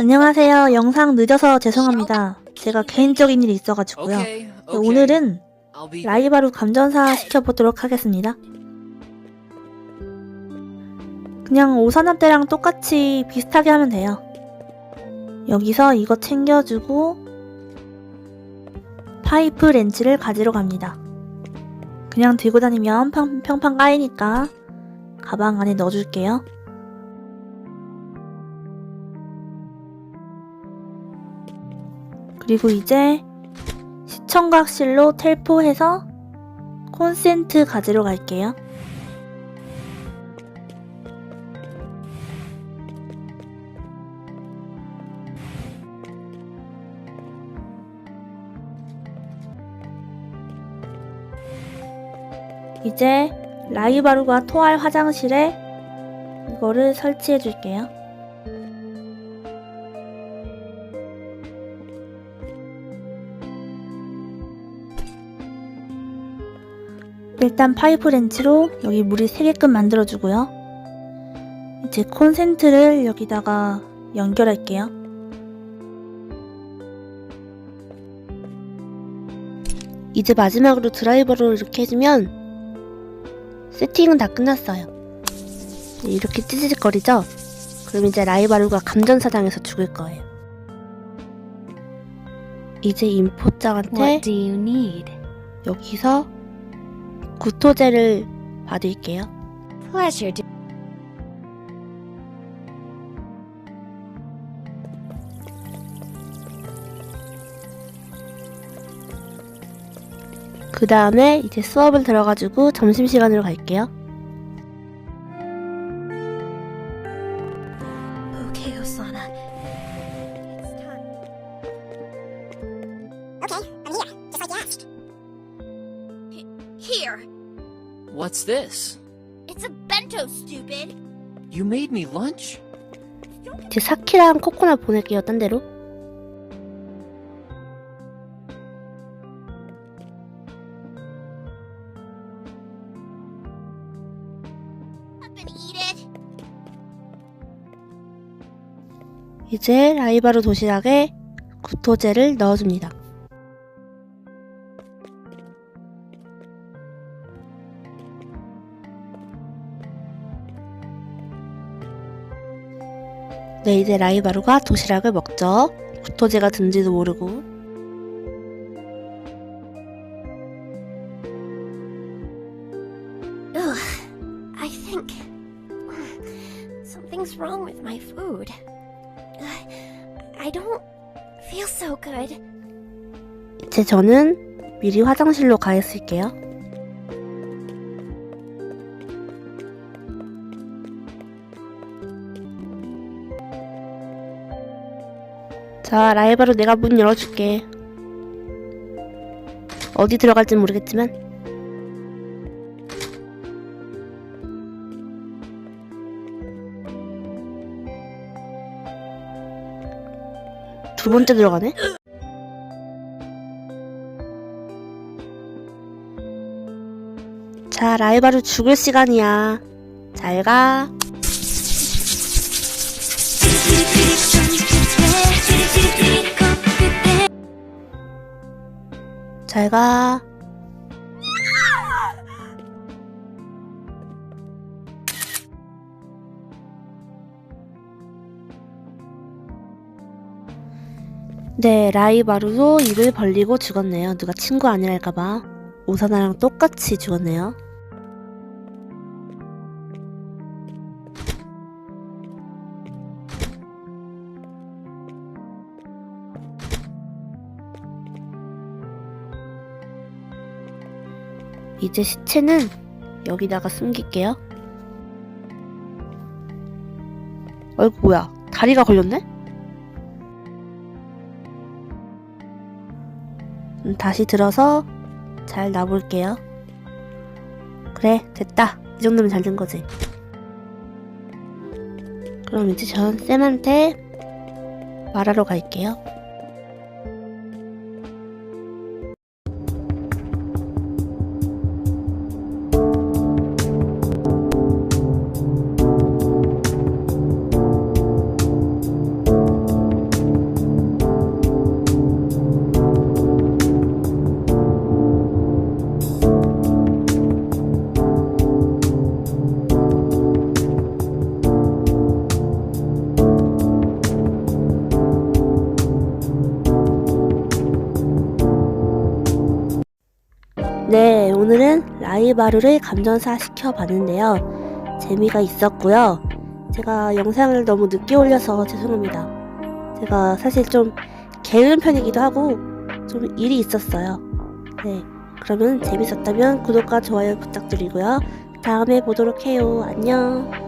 안녕하세요. 영상 늦어서 죄송합니다. 제가 개인적인 일이 있어가지고요. 네. 오늘은 라이바루 감전사 시켜보도록 하겠습니다. 그냥 오산화 때랑 똑같이 비슷하게 하면 돼요. 여기서 이거 챙겨주고 파이프 렌치를 가지러 갑니다. 그냥 들고 다니면 평, 평판 까이니까 가방 안에 넣어줄게요. 그리고 이제 시청각실로 텔포해서 콘센트 가지러 갈게요. 이제 라이바루가 토할 화장실에 이거를 설치해 줄게요. 일단 파이프 렌치로 여기 물이 새게끔 만들어주고요. 이제 콘센트를 여기다가 연결할게요. 이제 마지막으로 드라이버로 이렇게 해주면 세팅은 다 끝났어요. 이렇게 찌직거리죠? 그럼 이제 라이바루가 감전사장에서 죽을 거예요. 이제 인포장한테? 여기서 구토제를 받을게요. Pleasure. Do- 그 다음에 이제 수업을 들어가지고 점심시간으로 갈게요. okay, Osana. What's this? it's a bento, stupid. You made me lunch? 이제 사키랑 코코넛 보낼게요, 딴 데로. 이제 라이바루 도시락에 구토제를 넣어줍니다. 네, 이제 라이바루가 도시락을 먹죠. 구토제가 든지도 모르고. Ugh, I think something's wrong with my food. Ugh, I don't feel so good. 이제 저는 미리 화장실로 가 있을게요. 자, 라이바로 내가 문 열어줄게. 어디 들어갈진 모르겠지만. 두 번째 들어가네? 자, 라이바루 죽을 시간이야. 잘 가. 잘 가. 네, 라이바루도 입을 벌리고 죽었네요. 누가 친구 아니랄까봐. 오사나랑 똑같이 죽었네요. 이제 시체는 여기다가 숨길게요. 어이구 뭐야 다리가 걸렸네? 음, 다시 들어서 잘 놔볼게요. 그래 됐다 이 정도면 잘 된 거지. 그럼 이제 전 쌤한테 말하러 갈게요. 오늘은 라이바르를 감전사 시켜봤는데요. 재미가 있었고요. 제가 영상을 너무 늦게 올려서 죄송합니다. 제가 사실 좀 게으른 편이기도 하고 좀 일이 있었어요. 네, 그러면 재밌었다면 구독과 좋아요 부탁드리고요. 다음에 보도록 해요. 안녕.